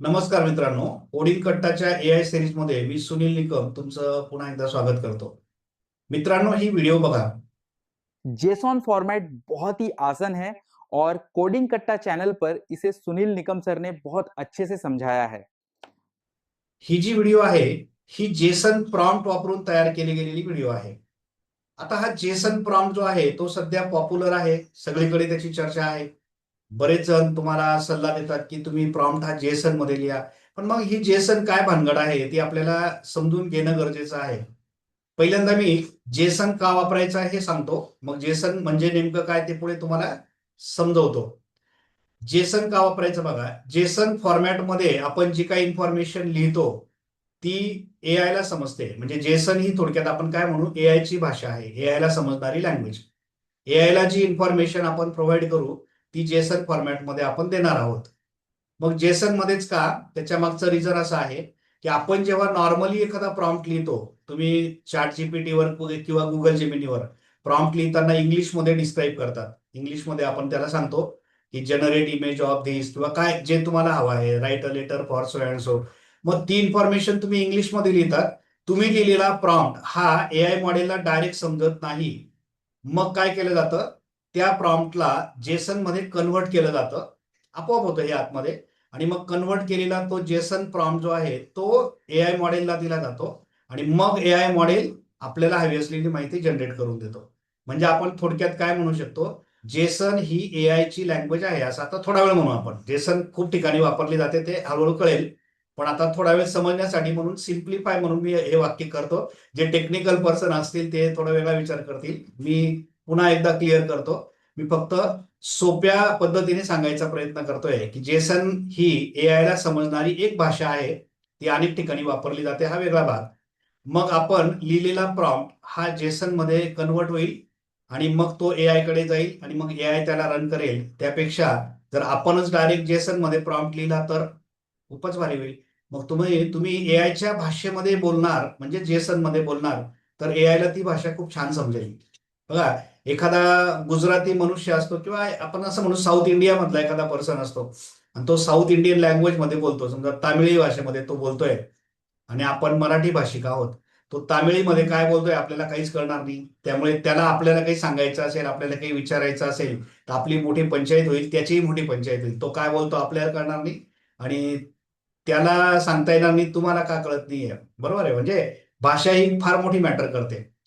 नमस्कार मित्रांनो. Coding कट्टाच्या A I सिरीजमध्ये मी सुनील निकम तुमचं पुन्हा एकदा स्वागत करतो. मित्रांनो ही व्हिडिओ बघा. जेसॉन फॉर्मेट बहुत ही आसान है और कोडिंग कट्टा चैनल पर इसे सुनील निकम सर ने बहुत अच्छे से समझाया है। ही जी व्हिडिओ आहे ही जेसन प्रॉम्प्ट वापरून तयार केली गेलेली व्हिडिओ आहे. आता हा जेसन प्रॉम्प्ट जो आहे तो सध्या पॉप्युलर आहे. सगळीकडे त्याची चर्चा आहे. बरेच जण तुम्हाला सल्ला देतात की तुम्ही प्रॉम्प्ट हा जेसनमध्ये लिहा. पण मग ही जेसन काय भानगड आहे ती आपल्याला समजून घेणं गरजेचं आहे. पहिल्यांदा मी जेसन का वापरायचं हे सांगतो. मग जेसन म्हणजे नेमकं काय ते पुढे तुम्हाला समजवतो. जेसन का वापरायचं बघा. जेसन फॉर्मॅटमध्ये आपण जी काही इन्फॉर्मेशन लिहितो ती ए आयला समजते. म्हणजे जेसन ही थोडक्यात आपण काय म्हणू ए आय ची भाषा आहे. ए आय ला समजणारी लँग्वेज ए आयला जी इन्फॉर्मेशन आपण प्रोव्हाइड करू ती जेसन फॉर्मॅटमध्ये आपण देणार आहोत. मग जेसन मध्येच का? त्याच्या मागचं रिझन असं आहे की आपण जेव्हा नॉर्मली एखादा प्रॉम्प्ट लिहितो तुम्ही चॅट जीपीटीवर किंवा गुगल जेमिनीवर प्रॉम्प्ट लिहिताना इंग्लिशमध्ये डिस्क्राईब करतात. इंग्लिशमध्ये आपण त्याला सांगतो की जनरेट इमेज ऑफ धिस किंवा काय जे तुम्हाला हवं आहे. Write a letter for so and so मग ती इन्फॉर्मेशन तुम्ही इंग्लिशमध्ये लिहितात. तुम्ही लिहिलेला प्रॉम्प्ट हा ए आय मॉडेलला डायरेक्ट समजत नाही. मग काय केलं जातं? त्या प्रॉम्प्टला जेसनमध्ये कन्व्हर्ट केलं जातं. आपोआप होतं हे आतमध्ये. आणि मग कन्व्हर्ट केलेला तो जेसन प्रॉम्प्ट जो आहे तो ए आय मॉडेलला दिला जातो. आणि मग ए आय मॉडेल आपल्याला हवी असलेली माहिती जनरेट करून देतो. म्हणजे आपण थोडक्यात काय म्हणू शकतो? जेसन ही ए ची लँग्वेज आहे असं आता थोडा वेळ म्हणू आपण. जेसन खूप ठिकाणी वापरली जाते ते हळूहळू कळेल. पण आता थोडा वेळ समजण्यासाठी म्हणून सिम्प्लिफाय म्हणून मी हे वाक्य करतो. जे टेक्निकल पर्सन असतील ते थोडा वेगळा विचार करतील. मी पुन्हा एकदा क्लिअर करतो. मी फक्त सोप्या पद्धतीने सांगायचा प्रयत्न करतोय की जेसन ही ए ला समजणारी एक भाषा आहे. ती अनेक ठिकाणी वापरली जाते. हा वेगळा भाग. मग आपण लिहिलेला प्रॉम्प्ट हा जेसनमध्ये कन्वर्ट होईल आणि मग तो ए आयकडे जाईल आणि मग ए आय त्याला रन करेल. त्यापेक्षा जर आपणच डायरेक्ट जेसनमध्ये प्रॉम्प्ट लिहिला तर खूपच भारी होईल. मग तुम्ही तुम्ही ए आयच्या भाषेमध्ये बोलणार म्हणजे जेसनमध्ये बोलणार तर ए आयला ती भाषा खूप छान समजेल. बघा एखादा गुजराती मनुष्य असतो किंवा आपण असं म्हणू साऊथ इंडिया मधला एखादा पर्सन असतो आणि तो साऊथ इंडियन लँग्वेजमध्ये बोलतो. समजा तामिळी भाषेमध्ये तो बोलतोय आणि आपण मराठी भाषिक आहोत. तो तामिळीमध्ये काय बोलतोय आपल्याला काहीच कळणार नाही. त्यामुळे त्याला आपल्याला काही सांगायचं असेल आपल्याला काही विचारायचं असेल तर आपली मोठी पंचायत होईल त्याचीही मोठी पंचायत होईल. तो काय बोलतो आपल्याला कळणार नाही आणि त्याला सांगता येणार नाही तुम्हाला का कळत नाहीये. बरोबर आहे? म्हणजे भाषा ही फार मोठी मॅटर करते.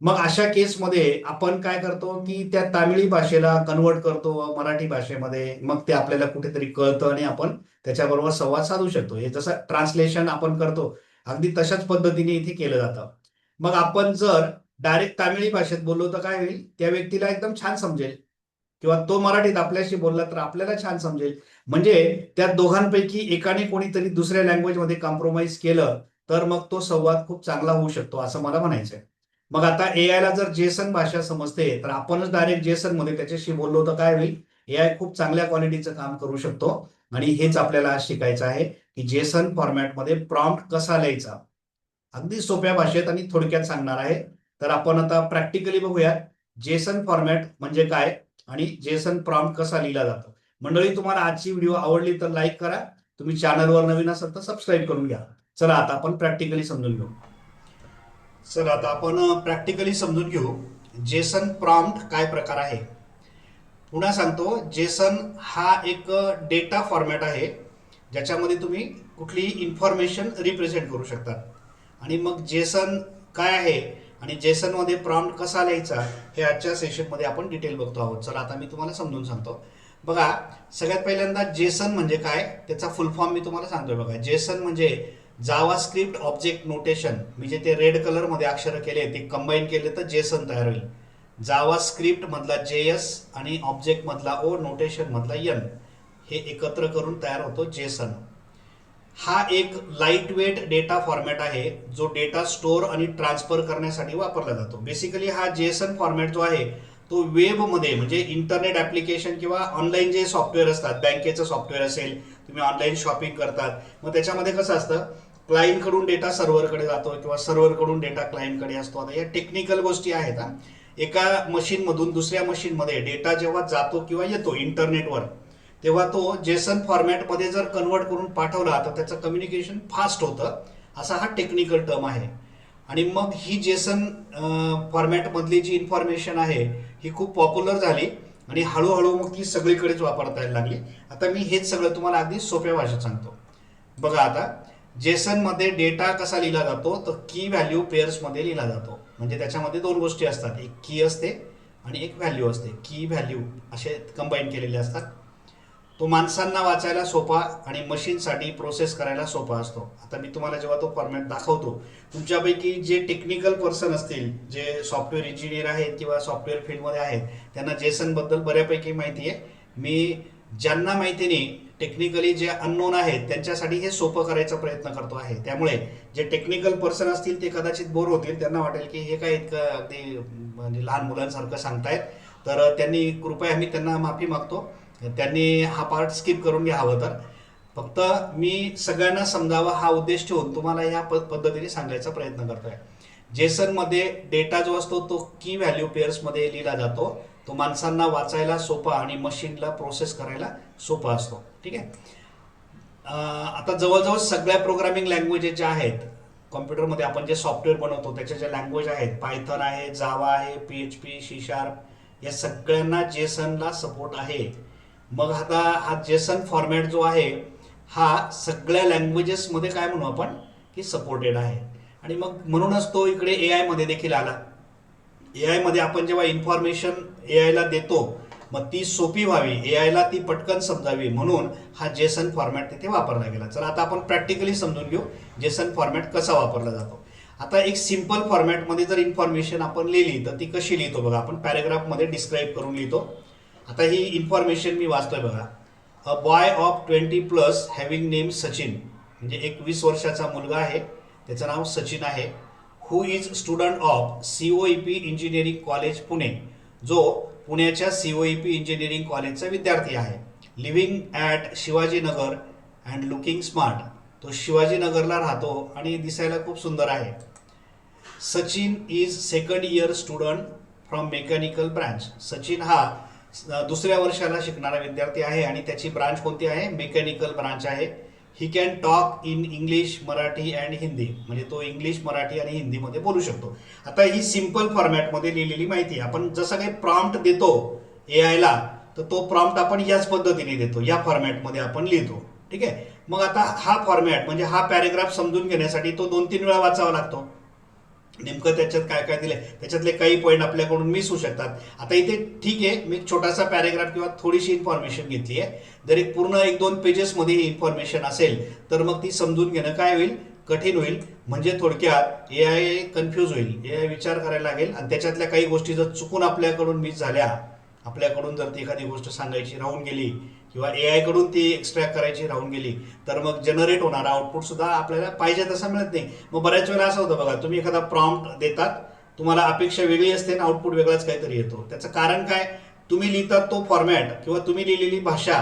मग अशा केसमध्ये आपण काय करतो की त्या तामिळी भाषेला कन्वर्ट करतो मराठी भाषेमध्ये. मग ते आपल्याला कुठेतरी कळतं आणि आपण त्याच्याबरोबर संवाद साधू शकतो. हे जसं ट्रान्सलेशन आपण करतो अगदी तशाच पद्धतीने इथे केलं जातं. मग आपण जर डायरेक्ट तामिळी भाषेत बोललो तर काय होईल? त्या व्यक्तीला एकदम छान समजेल. किंवा तो मराठीत आपल्याशी बोलला तर आपल्याला छान समजेल. म्हणजे त्या दोघांपैकी एकाने कोणीतरी दुसऱ्या लँग्वेजमध्ये कॉम्प्रोमाइज केलं तर मग तो संवाद खूप चांगला होऊ शकतो असं मला म्हणायचं आहे मग आता ए आय ला जर जेसन भाषा समजते तर आपणच डायरेक्ट जेसनमध्ये त्याच्याशी बोललो तर काय होईल? ए आय खूप चांगल्या क्वालिटीचं काम करू शकतो. आणि हेच आपल्याला आज शिकायचं आहे की जेसन फॉर्मॅटमध्ये प्रॉम्प्ट कसा लिहायचा? अगदी सोप्या भाषेत आणि थोडक्यात सांगणार आहे. तर आपण आता प्रॅक्टिकली बघूयात. जेसन फॉर्मॅट म्हणजे काय? आणि जेसन प्रॉम्प्ट कसा लिहिला जातो? मंडळी तुम्हाला आजची व्हिडिओ आवडली तर लाईक करा. तुम्ही चॅनलवर नवीन असाल तर सबस्क्राईब करून घ्या. चला आता आपण प्रॅक्टिकली समजून घेऊ. सर आता आपण प्रॅक्टिकली समजून घेऊ. जेसन प्रॉम्प्ट काय प्रकार आहे? पुन्हा सांगतो जेसन हा एक डेटा फॉर्मॅट आहे ज्याच्यामध्ये तुम्ही कुठलीही इन्फॉर्मेशन रिप्रेझेंट करू शकता. आणि मग जेसन काय आहे आणि जेसनमध्ये प्रॉम्प्ट कसा लिहायचा हे आजच्या सेशनमध्ये आपण डिटेल बघतो आहोत. चला आता मी तुम्हाला समजून सांगतो. बघा सगळ्यात पहिल्यांदा जेसन म्हणजे काय? त्याचा फुल फॉर्म मी तुम्हाला सांगतोय बघा. जेसन म्हणजे जावा स्क्रिप्ट ऑब्जेक्ट नोटेशन म्हणजे ते रेड कलरमध्ये अक्षरं केले ते कंबाईन केले तर जेसन तयार होईल. जावा स्क्रिप्टमधला जे एस आणि ऑब्जेक्टमधला ओ नोटेशनमधला यन हे एकत्र करून तयार होतो जेसन हा एक लाईटवेट डेटा फॉर्मॅट आहे जो डेटा स्टोअर आणि ट्रान्सफर करण्यासाठी वापरला जातो. बेसिकली हा जेसन फॉर्मॅट जो आहे तो वेबमध्ये म्हणजे इंटरनेट ॲप्लिकेशन किंवा ऑनलाईन जे सॉफ्टवेअर असतात बँकेचं सॉफ्टवेअर असेल तुम्ही ऑनलाईन शॉपिंग करतात मग त्याच्यामध्ये कसं असतं क्लायंटकडून डेटा सर्व्हरकडे जातो किंवा सर्व्हरकडून डेटा क्लायंटकडे असतो. आता या टेक्निकल गोष्टी आहेत हा. एका मशीनमधून दुसऱ्या मशीनमध्ये डेटा जेव्हा जातो किंवा येतो इंटरनेटवर तेव्हा तो जेसन फॉर्मॅटमध्ये जर कन्वर्ट करून पाठवला तर त्याचं कम्युनिकेशन फास्ट होतं असा हा टेक्निकल टर्म आहे. आणि मग ही जेसन फॉर्मॅटमधली जी इन्फॉर्मेशन आहे ही खूप पॉप्युलर झाली आणि हळूहळू मग ती सगळीकडेच वापरता यायला लागली. आता मी हेच सगळं तुम्हाला अगदी सोप्या भाषेत सांगतो. बघा आता जेसनमध्ये डेटा कसा लिहिला जातो तर की व्हॅल्यू पेअर्समध्ये लिहिला जातो. म्हणजे त्याच्यामध्ये दोन गोष्टी असतात. एक की असते आणि एक व्हॅल्यू असते. की व्हॅल्यू असे कंबाईन केलेले असतात. तो माणसांना वाचायला सोपा आणि मशीनसाठी प्रोसेस करायला सोपा असतो. आता मी तुम्हाला जेव्हा तो फॉर्मॅट दाखवतो तुमच्यापैकी जे टेक्निकल पर्सन असतील जे सॉफ्टवेअर इंजिनियर आहेत किंवा सॉफ्टवेअर फील्डमध्ये आहेत त्यांना जेसनबद्दल बऱ्यापैकी माहिती आहे. मी ज्यांना माहिती नाही टेक्निकली जे अननोन आहेत त्यांच्यासाठी हे सोपं करायचा प्रयत्न करतो आहे. त्यामुळे जे टेक्निकल पर्सन असतील ते कदाचित बोर होतील. त्यांना वाटेल की हे काय इतकं अगदी म्हणजे लहान मुलांसारखं सांगतायत. तर त्यांनी कृपया मी त्यांना माफी मागतो. त्यांनी हा पार्ट स्किप करून घ्यावं तर. फक्त मी सगळ्यांना समजावा हा उद्देश ठेवून तुम्हाला ह्या प- पद्धतीने सांगायचा प्रयत्न करतोय. जेसनमध्ये डेटा जो असतो तो की व्हॅल्यू पेअर्समध्ये लिहिला जातो. तो माणसांना वाचायला सोपा आणि मशीनला प्रोसेस करायला सोपा असतो. ठीक आहे? आता जवळजवळ सगळ्या प्रोग्रामिंग लँग्वेजेस ज्या आहेत कॉम्प्युटरमध्ये आपण जे सॉफ्टवेअर बनवतो त्याच्या ज्या लँग्वेज आहेत पायथन आहे जावा आहे P H P C sharp या सगळ्यांना जेसनला सपोर्ट आहे. मग आता हा जेसन फॉर्मॅट जो आहे हा सगळ्या लँग्वेजेसमध्ये काय म्हणू आपण? की सपोर्टेड आहे. आणि मग म्हणूनच तो इकडे ए आयमध्ये देखील आला. ए आयमध्ये आपण जेव्हा इन्फॉर्मेशन ए आयला देतो मग ती सोपी व्हावी ए आयला ती पटकन समजावी म्हणून हा जेसन फॉर्मॅट तिथे वापरला गेला. चला आता आपण प्रॅक्टिकली समजून घेऊ जेसन फॉर्मॅट कसा वापरला जातो. आता एक सिंपल फॉर्मॅटमध्ये जर इन्फॉर्मेशन आपण लिहिली तर ती कशी लिहितो बघा आपण पॅरेग्राफमध्ये डिस्क्राईब करून लिहितो. आता ही इन्फॉर्मेशन मी वाचतोय बघा. A boy of twenty plus having name Sachin म्हणजे एक वीस वर्षाचा मुलगा आहे त्याचं नाव सचिन आहे who is student of C O E P engineering college Pune जो पुण्याच्या C O E P engineering कॉलेजचा विद्यार्थी आहे. Living at Shivajinagar and looking smart तो शिवाजीनगरला राहतो आणि दिसायला खूप सुंदर आहे. Sachin is second year student from mechanical branch Sachin हा दुसऱ्या वर्षाला शिकणारा विद्यार्थी आहे आणि त्याची ब्रांच कोणती आहे? मेकॅनिकल ब्रांच आहे. He can talk in English Marathi and Hindi म्हणजे तो इंग्लिश मराठी आणि हिंदीमध्ये बोलू शकतो. आता ही सिंपल फॉर्मॅटमध्ये लिहिलेली माहिती आपण जसं काही प्रॉम्प्ट देतो ए आयला तर तो प्रॉम्प्ट आपण याच पद्धतीने देतो. या फॉर्मॅटमध्ये आपण लिहितो. ठीक आहे? मग आता हा फॉर्मॅट म्हणजे हा पॅरेग्राफ समजून घेण्यासाठी तो दोन तीन वेळा वाचावा लागतो. नेमकं त्याच्यात काय काय दिलंय? त्याच्यातले काही पॉईंट आपल्याकडून मिस होऊ शकतात. आता इथे ठीक आहे मी एक छोटासा पॅरेग्राफ किंवा थोडीशी इन्फॉर्मेशन घेतली आहे जर एक पूर्ण एक दोन पेजेसमध्ये ही इन्फॉर्मेशन असेल तर मग ती समजून घेणं काय होईल? कठीण होईल. म्हणजे थोडक्यात ए आय कन्फ्यूज होईल. ए आय विचार करायला लागेल. आणि त्याच्यातल्या काही गोष्टी जर चुकून आपल्याकडून मिस झाल्या आपल्याकडून जर ती एखादी गोष्ट सांगायची राहून गेली किंवा ए आयकडून ती एक्स्ट्रॅक्ट करायची राहून गेली तर मग जनरेट होणारा आउटपुट सुद्धा आपल्याला पाहिजे तसा मिळत नाही. मग बऱ्याच वेळा असं होतं बघा तुम्ही एखादा प्रॉम्प्ट देतात तुम्हाला अपेक्षा वेगळी असते आणि आउटपुट वेगळाच काहीतरी येतो. त्याचं कारण काय? तुम्ही लिहितात तो फॉर्मॅट किंवा तुम्ही लिहिलेली भाषा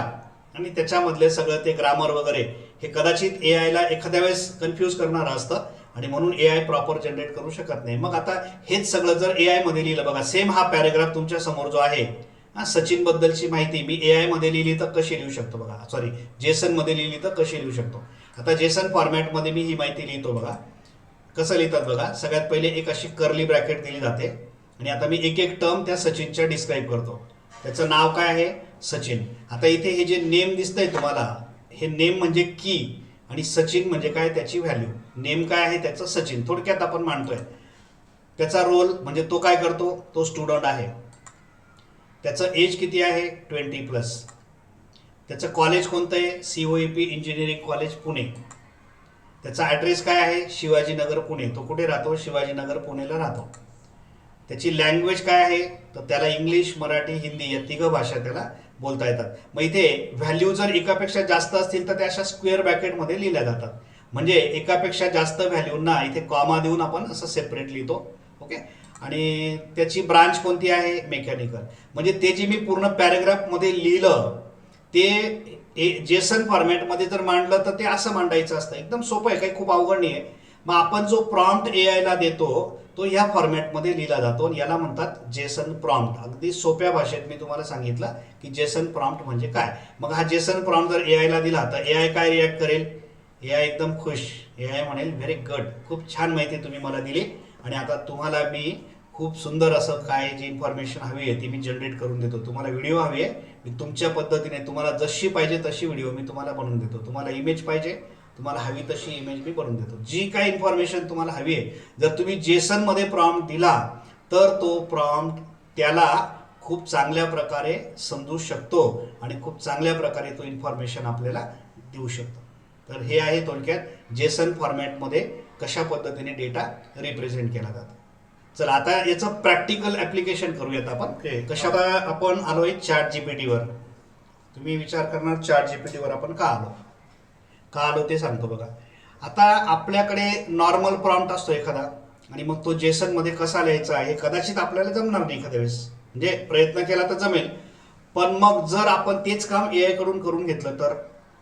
आणि त्याच्यामधले सगळं ते ग्रामर वगैरे हे कदाचित ए आयला एखाद्या वेळेस कन्फ्यूज करणारं असतं आणि म्हणून ए आय प्रॉपर जनरेट करू शकत नाही. मग आता हेच सगळं जर ए आयमध्ये लिहिलं बघा सेम हा पॅरेग्राफ तुमच्यासमोर जो आहे हा सचिन बद्दलची माहिती मी ए आयमध्ये लिहिली तर कशी लिहू शकतो बघा? सॉरी जेसनमध्ये लिहिली तर कशी लिहू शकतो? आता जेसन फॉर्मॅटमध्ये मी ही माहिती लिहितो बघा. कसं लिहितात बघा? सगळ्यात पहिले एक अशी कर्ली ब्रॅकेट दिली जाते. आणि आता मी एक एक टर्म त्या सचिनच्या डिस्क्राईब करतो. त्याचं नाव काय आहे? सचिन. आता इथे हे जे नेम दिसतंय तुम्हाला हे नेम म्हणजे की आणि सचिन म्हणजे काय? त्याची व्हॅल्यू नेम काय आहे? त्याचं सचिन. थोडक्यात आपण मांडतोय. त्याचा रोल म्हणजे तो काय करतो? तो स्टुडंट आहे. त्याचं एज किती आहे? ट्वेंटी प्लस त्याचं कॉलेज कोणतं आहे? C O A P engineering college Pune. त्याचा ॲड्रेस काय आहे? शिवाजीनगर पुणे. तो कुठे राहतो? शिवाजीनगर पुणेला राहतो. त्याची लँग्वेज काय आहे? तर त्याला इंग्लिश मराठी हिंदी या तिघं भाषा त्याला बोलता येतात. मग इथे व्हॅल्यू जर एकापेक्षा जास्त असतील तर त्या अशा स्क्वेअर ब्रॅकेटमध्ये लिहिल्या जातात. म्हणजे एकापेक्षा जास्त व्हॅल्यूंना इथे कॉमा देऊन आपण असं सेपरेट लिहितो. ओके आणि त्याची ब्रांच कोणती आहे? मेकॅनिकल. म्हणजे ते जे मी पूर्ण पॅरेग्राफमध्ये लिहिलं ते ए जेसन फॉर्मॅटमध्ये जर मांडलं तर ते असं मांडायचं असतं. एकदम सोपं आहे काही खूप अवघड नाही आहे मग आपण जो प्रॉम्प्ट ए आयला देतो तो ह्या फॉर्मॅटमध्ये लिहिला जातो आणि याला म्हणतात जेसन प्रॉम्प्ट. अगदी सोप्या भाषेत मी तुम्हाला सांगितलं की जेसन प्रॉम्प्ट म्हणजे काय. मग हा जेसन प्रॉम्प्ट जर ए आयला दिला तर ए आय काय रिॲक्ट करेल? ए आय एकदम खुश. ए आय म्हणेल व्हेरी गुड खूप छान माहिती तुम्ही मला दिली. आणि आता तुम्हाला मी खूप सुंदर असं काय जी इन्फॉर्मेशन हवी आहे ती मी जनरेट करून देतो. तुम्हाला व्हिडिओ हवी आहे मी तुमच्या पद्धतीने तुम्हाला जशी पाहिजे तशी व्हिडिओ मी तुम्हाला बनवून देतो. तुम्हाला इमेज पाहिजे तुम्हाला हवी तशी इमेज मी बनवून देतो. जी काय इन्फॉर्मेशन तुम्हाला हवी आहे जर तुम्ही जेसनमध्ये प्रॉम्प्ट दिला तर तो प्रॉम्प्ट त्याला खूप चांगल्या प्रकारे समजू शकतो आणि खूप चांगल्या प्रकारे तो इन्फॉर्मेशन आपल्याला देऊ शकतो. तर हे आहे थोडक्यात जेसन फॉर्मॅटमध्ये कशा पद्धतीने डेटा रिप्रेझेंट केला जातो. चला आता याचं प्रॅक्टिकल ऍप्लिकेशन करूयात आपण. कशा आपण आलोय चॅट जीपीटीवर. तुम्ही विचार करणार चॅट जीपीटीवर आपण का आलो? का आलो ते सांगतो बघा. आता आपल्याकडे नॉर्मल प्रॉम्प्ट असतो एखादा आणि मग तो जेसनमध्ये कसा लिहायचा हे कदाचित आपल्याला जमणार नाही एखाद्या वेळेस. म्हणजे प्रयत्न केला तर जमेल. पण मग जर आपण तेच काम ए आयकडून करून घेतलं तर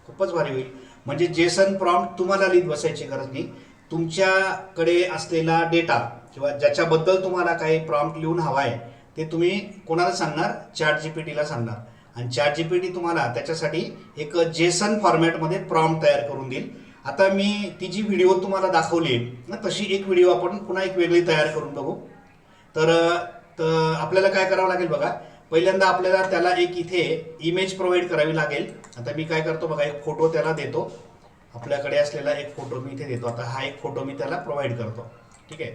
खूपच भारी होईल. म्हणजे जेसन प्रॉम्प्ट तुम्हाला लिहित बसायची गरज नाही. तुमच्याकडे असलेला डेटा किंवा ज्याच्याबद्दल तुम्हाला काही प्रॉम्प्ट लिहून हवा आहे ते तुम्ही कोणाला सांगणार? चॅट जी पी टीला सांगणार. आणि चॅट जी पी टी तुम्हाला त्याच्यासाठी एक जेसन फॉर्मॅटमध्ये प्रॉम्प्ट तयार करून देईल. आता मी ती जी व्हिडिओ तुम्हाला दाखवली ना तशी एक व्हिडिओ आपण पुन्हा एक वेगळी तयार करून बघू. तर तर आपल्याला काय करावं लागेल बघा पहिल्यांदा आपल्याला त्याला एक इथे इमेज प्रोव्हाइड करावी लागेल. आता मी काय करतो बघा एक फोटो त्याला देतो. आपल्याकडे असलेला एक फोटो मी इथे देतो. आता हा एक फोटो मी त्याला प्रोव्हाइड करतो. ठीक आहे?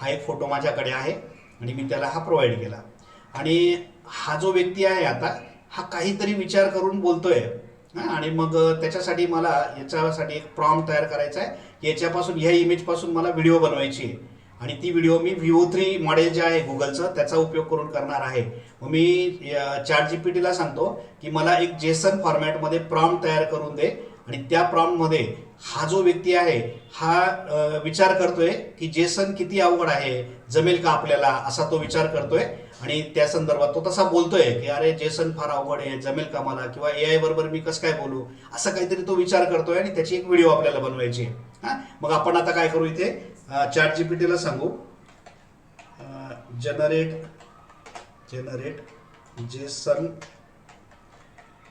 हा एक फोटो माझ्याकडे आहे आणि मी त्याला हा प्रोव्हाइड केला. आणि हा जो व्यक्ती आहे आता हा काहीतरी विचार करून बोलतोय. आणि मग त्याच्यासाठी मला याच्यासाठी एक प्रॉम तयार करायचा आहे. याच्यापासून ह्या इमेजपासून मला व्हिडिओ बनवायची आहे. आणि ती व्हिडिओ मी व्हिओ थ्री मॉडेल जे आहे गुगलचं त्याचा उपयोग करून करणार आहे. मग मी चार जी पी टीला सांगतो की मला एक जेसन फॉर्मॅटमध्ये प्रॉम तयार करून दे. आणि त्या प्रॉम्प्टमध्ये हा जो व्यक्ती आहे हा विचार करतोय की जेसन किती अवघड आहे जमेल का आपल्याला असा तो विचार करतोय. आणि त्या संदर्भात तो तसा बोलतोय की अरे जेसन फार अवघड आहे जमेल का मला? किंवा ए आय बरोबर मी कसं काय बोलू? असं काहीतरी तो विचार करतोय आणि त्याची एक व्हिडिओ आपल्याला बनवायची आहे. हा? मग आपण आता काय करू इथे? चॅट जीपीटीला सांगू. Generate generate JSON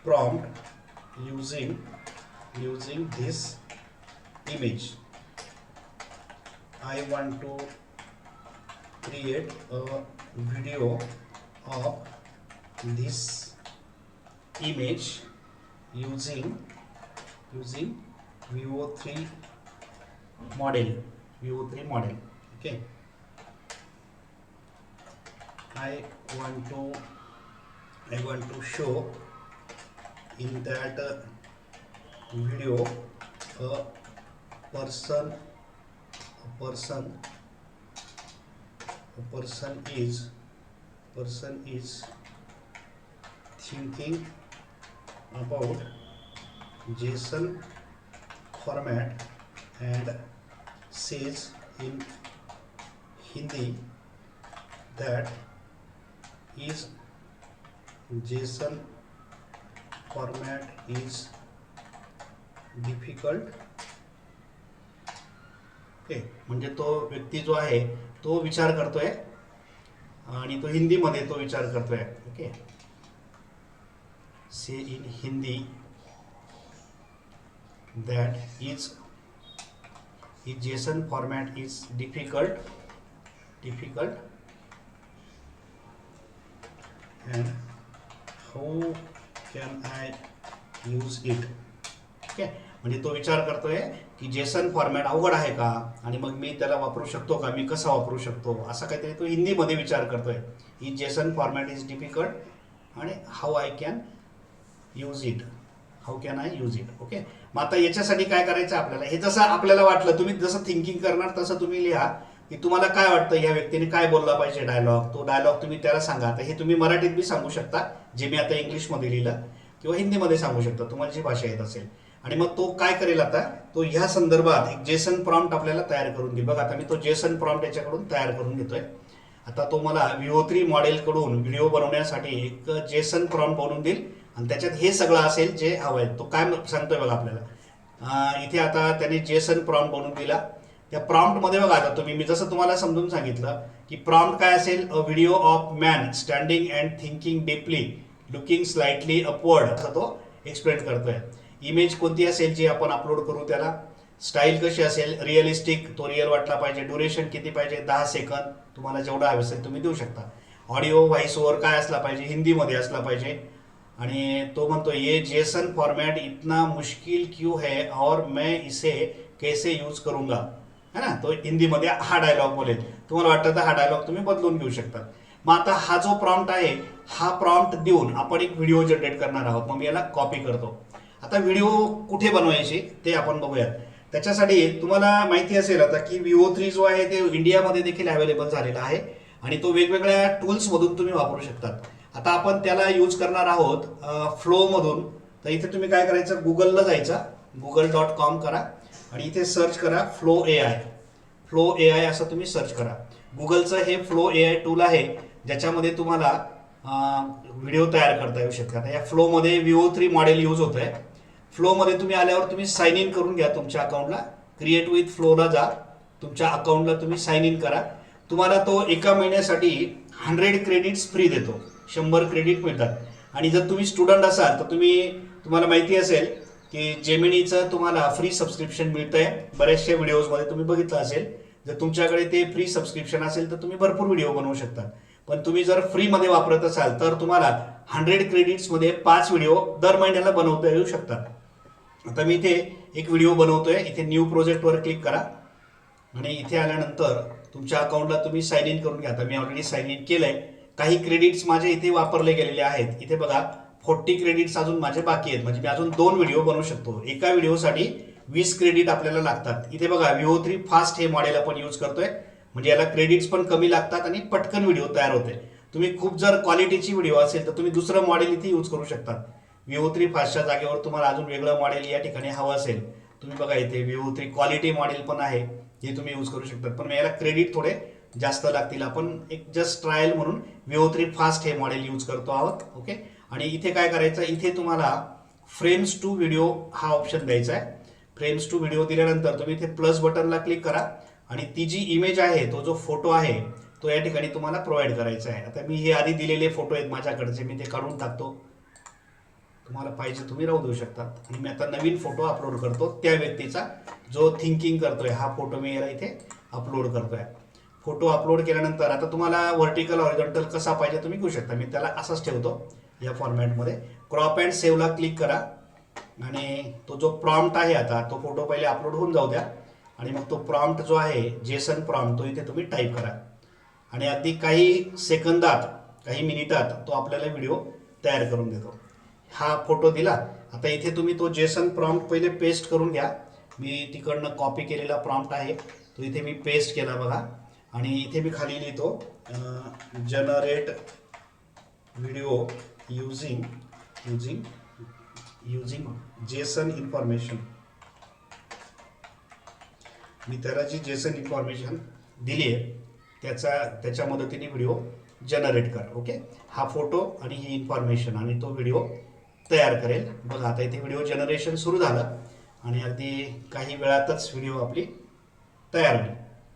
prompt using using this image. I want to create a video of this image using using vivo 3 model vivo 3 model okay? I want to i want to show in that uh, video a person a person a person is person is thinking about json format and says in hindi that is json format is difficult. Okay तो व्यक्ती जो आहे तो विचार करतोय आणि तो हिंदीमध्ये तो विचार करतोय. Okay say in Hindi that is he JSON format is difficult difficult and how can I use it okay म्हणजे तो विचार करतोय की जेसन फॉर्मॅट अवघड आहे का? आणि मग मी त्याला वापरू शकतो का? मी कसा वापरू शकतो? असा काहीतरी तो हिंदीमध्ये विचार करतोय. ही जेसन फॉर्मॅट इज डिफिकल्ट आणि how I can use it how can I use it okay मग आता याच्यासाठी काय करायचं आपल्याला? हे जसं आपल्याला वाटलं तुम्ही जसं थिंकिंग करणार तसं तुम्ही लिहा की तुम्हाला काय वाटतं? या व्यक्तीने काय बोलला पाहिजे डायलॉग तो डायलॉग तुम्ही त्याला सांगा. आता हे तुम्ही मराठीत बी सांगू शकता जे मी आता इंग्लिशमध्ये लिहिलं किंवा हिंदीमध्ये सांगू शकता. तुम्हाला जी भाषा येत असेल. आणि मग तो काय करेल आता? तो ह्या संदर्भात एक जेसन प्रॉम्प्ट आपल्याला तयार करून देईल. बघा आता मी तो जेसन प्रॉम्प्ट याच्याकडून तयार करून घेतोय. आता तो मला व्हिओ थ्री मॉडेलकडून व्हिडिओ बनवण्यासाठी एक जेसन प्रॉम्प्ट बनवून देईल. आणि त्याच्यात हे सगळं असेल जे हवं आहे तो काय सांगतोय बघा आपल्याला. इथे आता त्याने जेसन प्रॉम्प्ट बनवून दिला. त्या प्रॉम्प्टमध्ये बघा आता तुम्ही मी जसं तुम्हाला समजून सांगितलं की प्रॉम्प्ट काय असेल? A video of man standing and thinking deeply looking slightly upward असं तो एक्सप्लेन करतोय. इमेज कोणती असेल जी आपण अपलोड करू त्याला? स्टाईल कशी असेल? रिअलिस्टिक तो रिअल वाटला पाहिजे. ड्युरेशन किती पाहिजे? दहा सेकंद तुम्हाला जेवढा हवे असेल तुम्ही देऊ शकता. ऑडिओ व्हॉइस ओव्हर काय असला पाहिजे? हिंदीमध्ये असला पाहिजे. आणि तो म्हणतो ये जेसन फॉर्मॅट इतना मुश्किल क्यों है? और मैं इसे कैसे यूज करूंगा? है ना? तो हिंदीमध्ये हा डायलॉग बोलेल. तुम्हाला वाटतं तर हा डायलॉग तुम्ही बदलून घेऊ शकता. मग आता हा जो प्रॉम्प्ट आहे हा प्रॉम्प्ट देऊन आपण एक व्हिडिओ जनरेट करणार आहोत. मग मी याला कॉपी करतो. आता व्हिडिओ कुठे बनवायचे ते आपण बघूयात. त्याच्यासाठी तुम्हाला माहिती असेल आता की विवो थ्री जो आहे ते इंडियामध्ये देखील अवेलेबल झालेला आहे आणि तो वेगवेगळ्या टूल्समधून तुम्ही वापरू शकतात. आता आपण त्याला यूज करणार आहोत फ्लोमधून तर इथे तुम्ही काय करायचं? गुगलला जायचा. गुगल डॉट कॉम करा आणि इथे सर्च करा flow A I flow A I असं तुम्ही सर्च करा. गुगलचं हे फ्लो ए आय टूल आहे ज्याच्यामध्ये तुम्हाला व्हिडिओ तयार करता येऊ शकतात. या फ्लोमध्ये विवो थ्री मॉडेल यूज होतं आहे फ्लोमध्ये तुम्ही आल्यावर तुम्ही साईन इन करून घ्या तुमच्या अकाउंटला क्रिएट विथ फ्लोला जा. तुमच्या अकाउंटला तुम्ही साईन इन करा. तुम्हाला तो एका महिन्यासाठी हंड्रेड क्रेडिट्स फ्री देतो. शंभर क्रेडिट मिळतात. आणि जर तुम्ही स्टुडंट असाल तर तुम्ही तुम्हाला माहिती असेल की जेमिनीचं तुम्हाला फ्री सबस्क्रिप्शन आहे बऱ्याचशा व्हिडिओजमध्ये तुम्ही बघितलं असेल. जर तुमच्याकडे ते फ्री सबस्क्रिप्शन असेल तर तुम्ही भरपूर व्हिडिओ बनवू शकता. पण तुम्ही जर फ्रीमध्ये वापरत असाल तर तुम्हाला हंड्रेड क्रेडिट्समध्ये पाच व्हिडिओ दर महिन्याला बनवता येऊ शकतात. आता मी इथे एक व्हिडिओ बनवतोय. इथे न्यू प्रोजेक्टवर क्लिक करा. आणि इथे आल्यानंतर तुमच्या अकाउंटला तुम्ही साईन इन करून घ्या. आता मी ऑलरेडी साईन इन केलंय. काही क्रेडिट्स माझे इथे वापरले गेलेले आहेत. इथे बघा फोर्टी क्रेडिट्स अजून माझे बाकी आहेत. म्हणजे मी अजून दोन व्हिडिओ बनवू शकतो. एका व्हिडिओसाठी वीस क्रेडिट आपल्याला लागतात. इथे बघा विओ थ्री फास्ट हे मॉडेल आपण यूज करतोय. म्हणजे याला क्रेडिट्स पण कमी लागतात आणि पटकन व्हिडिओ तयार होते. तुम्ही खूप जर क्वालिटीची व्हिडिओ असेल तर तुम्ही दुसरं मॉडेल इथे यूज करू शकता. विवो थ्री फास्टच्या जागेवर तुम्हाला अजून वेगळं मॉडेल या ठिकाणी हवं असेल. तुम्ही बघा इथे विवो थ्री क्वालिटी मॉडेल पण आहे. हे तुम्ही यूज करू शकता पण याला क्रेडिट थोडे जास्त लागतील. आपण एक जस्ट ट्रायल म्हणून विवो थ्री फास्ट हे मॉडेल यूज करतो आहोत. ओके आणि इथे काय करायचं? इथे तुम्हाला फ्रेम्स टू व्हिडिओ हा ऑप्शन द्यायचा आहे. फ्रेम्स टू व्हिडिओ दिल्यानंतर तुम्ही इथे प्लस बटनला क्लिक करा. आणि ती जी इमेज आहे तो जो फोटो आहे तो या ठिकाणी तुम्हाला प्रोव्हाइड करायचा आहे. आता मी हे आधी दिलेले फोटो आहेत माझ्याकडचे. मी ते काढून टाकतो. तुम्हाला पाहिजे तुम्ही राहू देऊ शकतात आणि मी आता नवीन फोटो अपलोड करतो त्या व्यक्तीचा जो थिंकिंग करतोय हा फोटो मी याला इथे अपलोड करतोय. फोटो अपलोड केल्यानंतर आता तुम्हाला व्हर्टिकल हॉरिझॉन्टल कसा पाहिजे तुम्ही घेऊ शकता. मी त्याला असंच ठेवतो या फॉर्मॅटमध्ये क्रॉप अँड सेव्हला क्लिक करा. आणि तो जो प्रॉम्प्ट आहे आता तो फोटो पहिले अपलोड होऊन जाऊ द्या. आणि मग तो प्रॉम्प्ट जो आहे जेसन प्रॉम्प्ट तो इथे तुम्ही टाईप करा. आणि अगदी काही सेकंदात काही मिनिटात तो आपल्याला व्हिडिओ तयार करून देतो. हा फोटो दिला. आता इथे तुम्ही तो जेसन प्रॉम्प्ट पहिले पेस्ट करून घ्या. मी तिकडनं कॉपी केलेला प्रॉम्प्ट आहे. तो इथे मी पेस्ट केला बघा. आणि इथे मी खाली लिहितो generate video using using using JSON information मी त्याला जी जेसन इन्फॉर्मेशन दिली आहे त्याचा त्याच्या मदतीने व्हिडिओ जनरेट कर ओके हा फोटो आणि ही इन्फॉर्मेशन आणि तो व्हिडिओ तयार करेल. बघा आता इथे व्हिडिओ जनरेशन सुरू झालं. आणि अगदी काही वेळातच व्हिडिओ आपली तयार होईल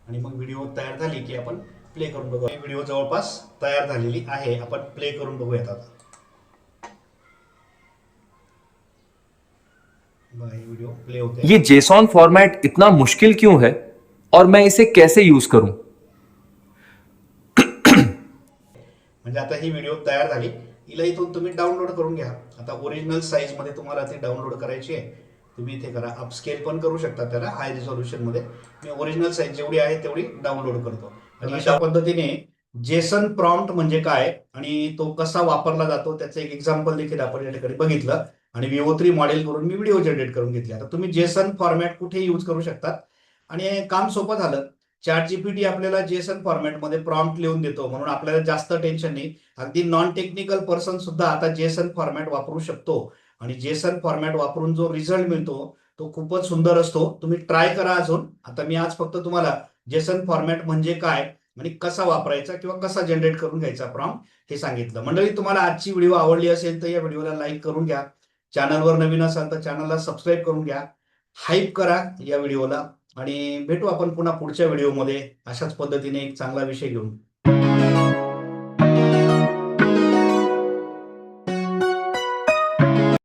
आणि मग व्हिडिओ तयार झाली की आपण प्ले करून बघू व्हिडिओ जवळपास तयार झालेली आहे. आपण प्ले करून बघूयात आता. बघा ही व्हिडिओ प्ले होते. ये जेसॉन फॉर्मेट इतना मुश्किल क्यों है? और मैं इसे कैसे यूज़ करूँ? म्हणजे आता ही व्हिडिओ तयार झाली. हिला इथून तुम्ही डाउनलोड करून घ्या. आता ओरिजिनल साईजमध्ये तुम्हाला ती डाउनलोड करायची आहे. तुम्ही इथे करा अपस्केल पण करू शकता त्याला हाय रिझॉल्युशनमध्ये. मी ओरिजिनल साईज जेवढी आहे तेवढी डाउनलोड करतो. आणि अशा पद्धतीने जेसन प्रॉम्प्ट म्हणजे काय आणि तो कसा वापरला जातो त्याचं एक एक्झाम्पल देखील आपण या ठिकाणी बघितलं. आणि विवो थ्री मॉडेल करून मी व्हिडिओ जनरेट करून घेतले. आता तुम्ही जेसन फॉर्मॅट कुठे यूज करू शकतात आणि काम सोपं झालं. चॅट जीपीटी आपल्याला जेसन फॉर्मॅटमध्ये प्रॉम्प्ट लिहून देतो. म्हणून आपल्याला जास्त टेन्शन नाही. अगदी नॉन टेक्निकल पर्सन सुद्धा आता जेसन फॉर्मॅट वापरू शकतो. आणि जेसन फॉर्मॅट वापरून जो रिझल्ट मिळतो तो खूपच सुंदर असतो. तुम्ही ट्राय करा अजून. आता मी आज फक्त तुम्हाला जेसन फॉर्मॅट म्हणजे काय आणि कसा वापरायचा किंवा कसा जनरेट करून घ्यायचा प्रॉम हे सांगितलं. मंडळी तुम्हाला आजची व्हिडिओ आवडली असेल तर या व्हिडिओला लाईक करून घ्या. चॅनलवर नवीन असाल तर चॅनलला सबस्क्राईब करून घ्या. हाईप करा या व्हिडिओला आणि भेटू आपण पुन्हा पुढच्या व्हिडिओमध्ये. अशाच पद्धतीने एक चांगला विषय घेऊन.